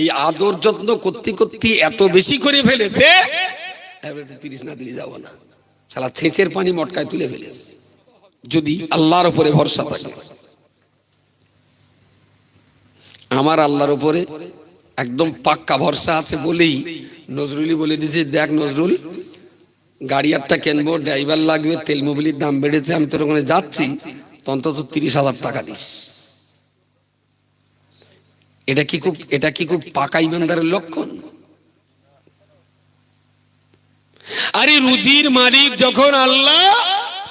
এই আদর যত্ন করতে করতে এত বেশি করে ফেলেছে তিরিশ না দিলে যাব না। সালা ছেঁচের পানি মটকায় তুলে ফেলেছে। যদি আল্লাহর উপরে ভরসা থাকে। আমার আল্লাহর উপরে একদম পাক্কা ভরসা আছে বলেই নজরুলি বলে দিয়েছে, দেখ নজরুল, গাড়ি একটা কিনবো, ড্রাইভার লাগবে, তেল মোবিলির দাম বেড়েছে, আমি তোর ওখানে যাচ্ছি অন্তত তিরিশ হাজার টাকা দিস। এটা কি খুব এটা কি খুব পাকা ইমানদারের লক্ষণ? আরে রুজির মালিক যখন আল্লাহ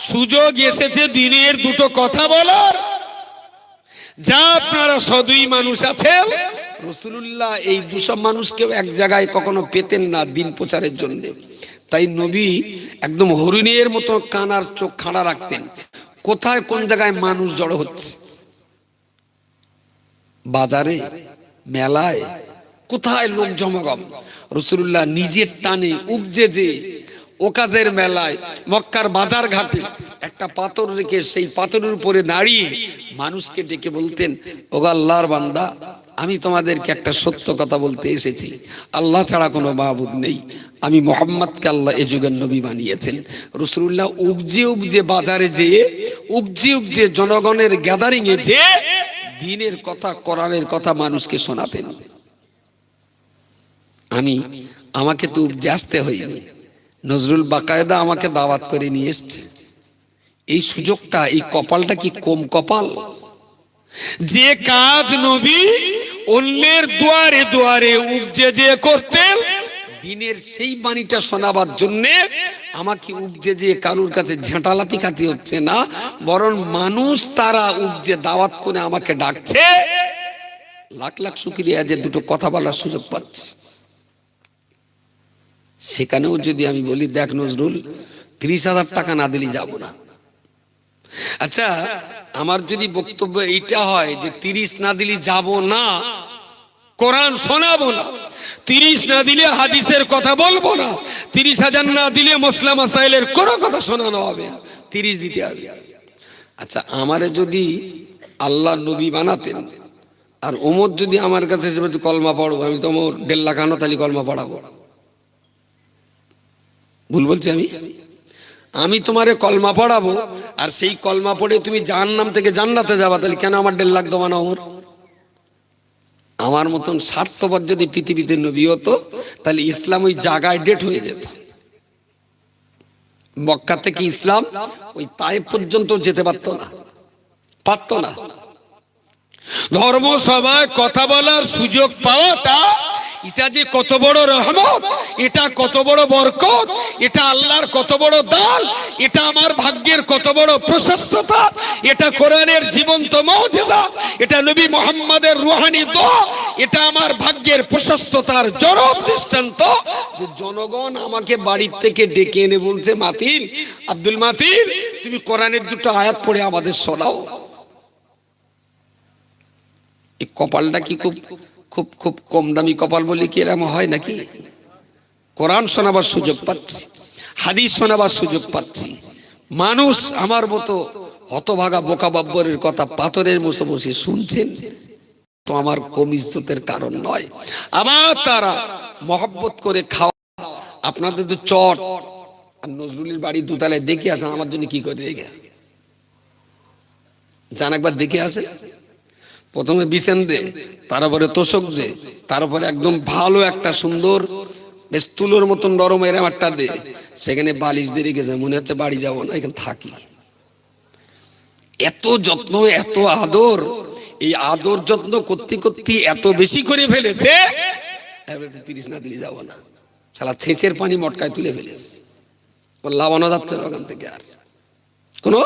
সুযোগ এসেছে দিনের দুটো কথা বলার, যা আপনারা সদুই মানুষ আছেন রসুল্লাহ এই দুসব মানুষকেও এক জায়গায় কখনো পেতেন না দিন প্রচারের জন্য। তাই নবী একদম হরিণের মতো কানার চোখ খাড়া রাখতেন। কোথায় কোন জায়গায় মানুষ জড়ো হচ্ছে? বাজারে, মেলায়, কোথায় লোক জমাগম? রসুল্লাহ নিজের টানে উপজে যে ওকাজের মেলায়, মক্কার বাজার ঘাটে একটা পাথর রেখে সেই পাথরের উপরে দাঁড়িয়ে মানুষকে ডেকে বলতেন, ওগা আল্লাহর বান্দা, আমি তোমাদেরকে একটা সত্য কথা বলতে এসেছি। আল্লাহ ছাড়া কোনো মাহবুদ নেই। আমি মোহাম্মদকে আল্লাহ এ যুগের নবী বানিয়েছেন। রসুল্লাহ উপজে উপজে বাজারে যেয়ে, উপজে উপজে জনগণের গ্যাদারিংয়ে এ যে দিনের কথা, কোরআনের কথা মানুষকে শোনাতেন আমি, আমাকে তো উপজে আসতে হয়নি। নজরুল বাকায়দা আমাকে দাওয়াত করে নিয়ে এসছে। এই সুযোগটা, এই কপালটা কি কম কপাল? যে কাজ নবী অন্যের দুয়ারে দুয়ারে উপজে যে করতেন, দিনের সেই বাণীটা শোনাবার জন্য আমাকে উপজে যে কারুর কাছে ঝাঁটালাতি খাতি হচ্ছে না, বরং মানুষ তারা উপজে দাওয়াত করে আমাকে ডাকছে। লাখ লাখ শুক্রিয়া যে দুটো কথা বলার সুযোগ পাচ্ছে। সেখানেও যদি আমি বলি, দেখ নজরুল, ত্রিশ হাজার টাকা না দিলে যাব না। আচ্ছা আমার যদি বক্তব্য এইটা হয় যে তিরিশ না দিলে যাব না, কোরআন শোনাবো না। তিরিশ না দিলে হাদিসের কথা বলব না। তিরিশ হাজার না দিলে মুসলাম আসাইলের কোনো কথা শোনানো হবে তিরিশ দিতে হবে। আচ্ছা আমারে যদি আল্লাহ নবী বানাতেন, আর ওমর যদি আমার কাছে কলমা পড়ো, আমি তো ওমর, দেড় লাখ আনো, তাহলে কলমা পড়াবো। ভুল বলছি আমি? আমি তোমারে কলমা পড়াবো, আর সেই কলমা পড়ে তুমি জাহান্নাম থেকে জান্নাতে যাবা, তাহলে কেন আমার দেড় লাখ দমানো ওমর? আমার মতন স্বার্থপর যদি পৃথিবীতে নবী হতো, তাহলে ইসলাম ওই জায়গায় ডেট হয়ে যেত। মক্কা থেকে ইসলাম ওই তাই পর্যন্ত যেতে পারত না পারত না। ধর্ম সভায় কথা বলার সুযোগ পাওয়াটা এটা যে কত বড় রহমত, এটা কত বড় বরকত, এটা আল্লাহর কত বড় দান, এটা আমার ভাগ্যের কত বড় প্রশস্ততা, এটা কোরআনের জীবন্ত মৌজেদা এটা নবী মোহাম্মদের রুহানি দোয়া, এটা আমার ভাগ্যের প্রশস্ততার জরব দৃষ্টান্ত। যে জনগণ আমাকে বাড়ির থেকে ডেকে এনে বলছে, মাতিন, আব্দুল মাতিন, তুমি কোরআনের দুটো আয়াত পড়ে আমাদের শোনাও। এই কপালটা কি খুব খুব খুব কম দামি কপাল বলে কি এরকম হয় নাকি? কোরআন শোনাবার সুযোগ পাচ্ছি, হাদিস শোনাবার সুযোগ পাচ্ছি। মানুষ আমার মতো হতভাগা বোকা বাব্বরের কথা পাথরের বসে বসে শুনছেন, তো আমার কম ইজ্জতের কারণ নয়। আবার তারা মহব্বত করে খাওয়া, আপনাদের তো চট। আর নজরুলের বাড়ি দুতলায় দেখে আসেন, আমার জন্য কি করে রেখে? যান একবার দেখে আসেন। প্রথমে বিছেন দে, তারপরে তোষক দে, তারপরে একদম ভালো একটা সুন্দর, বেশ তুলোর মতন নরম এরম একটা দে। সেখানে বালিশ দিয়ে রেখেছে, মনে হচ্ছে বাড়ি যাব না, এখানে থাকি। এত যত্ন, এত আদর, এই আদর যত্ন করতে করতে এত বেশি করে ফেলেছে তিরিশ না দিলে যাব না। সালা ছেঁচের পানি মটকায় তুলে ফেলেছে। ওর লাভানো যাচ্ছে না ওখান থেকে আর। কোনো?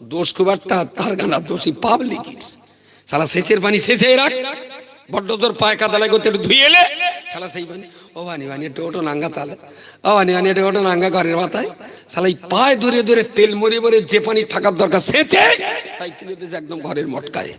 দোষ খুব একটা, তার গানার দোষী পাবলিকের। সালা সেচের পানি সেচে রাখ। বড্ড তোর পায়ে কাদালাই করতে একটু ধুয়ে এলে সালা সেই পানি ও বানি বানি একটু ওটো নাঙ্গা চালে। ও বানি বানি একটু ওটো নাঙ্গা ঘরের মাথায়। সালা এই পায়ে ধরে ধরে তেল মরে মরে যে পানি থাকার দরকার সেচে, তাই তুলে দিয়েছে একদম ঘরের মটকায়।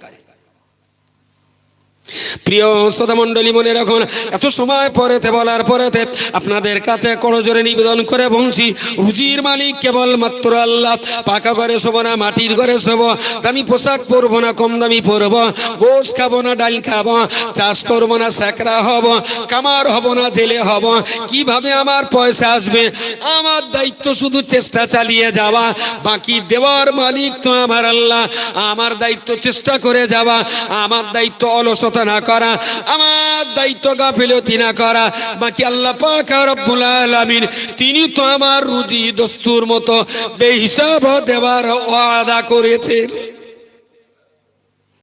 প্রিয় শ্রোতা মণ্ডলী মনে রাখুন, এত সময় পরেতে, বলার পরেতে আপনাদের কাছে করজোরে নিবেদন করে বলছি, রুজির মালিক কেবল মাত্র আল্লাহ, পাকা ঘরে শোবো না, মাটির ঘরে শোবো, দামি পোশাক পরবো না, কম দামি পরবো গোস খাব না, ডাল খাব, চাষ করব না স্যাকরা হব কামার হব না, জেলে হব, কীভাবে আমার পয়সা আসবে? আমার দায়িত্ব শুধু চেষ্টা চালিয়ে যাওয়া, বাকি দেওয়ার মালিক তো আমার আল্লাহ, আমার দায়িত্ব চেষ্টা করে যাওয়া, আমার দায়িত্ব অলসতা না করা, আমার দায়িত্ব গাফিলতি না করা, বাকি আল্লাহ পাক রব্বুল আলামিন, তিনি তো আমার রুজি দস্তুর মতো বেহিসাব দেওয়ার ওয়াদা করেছেন।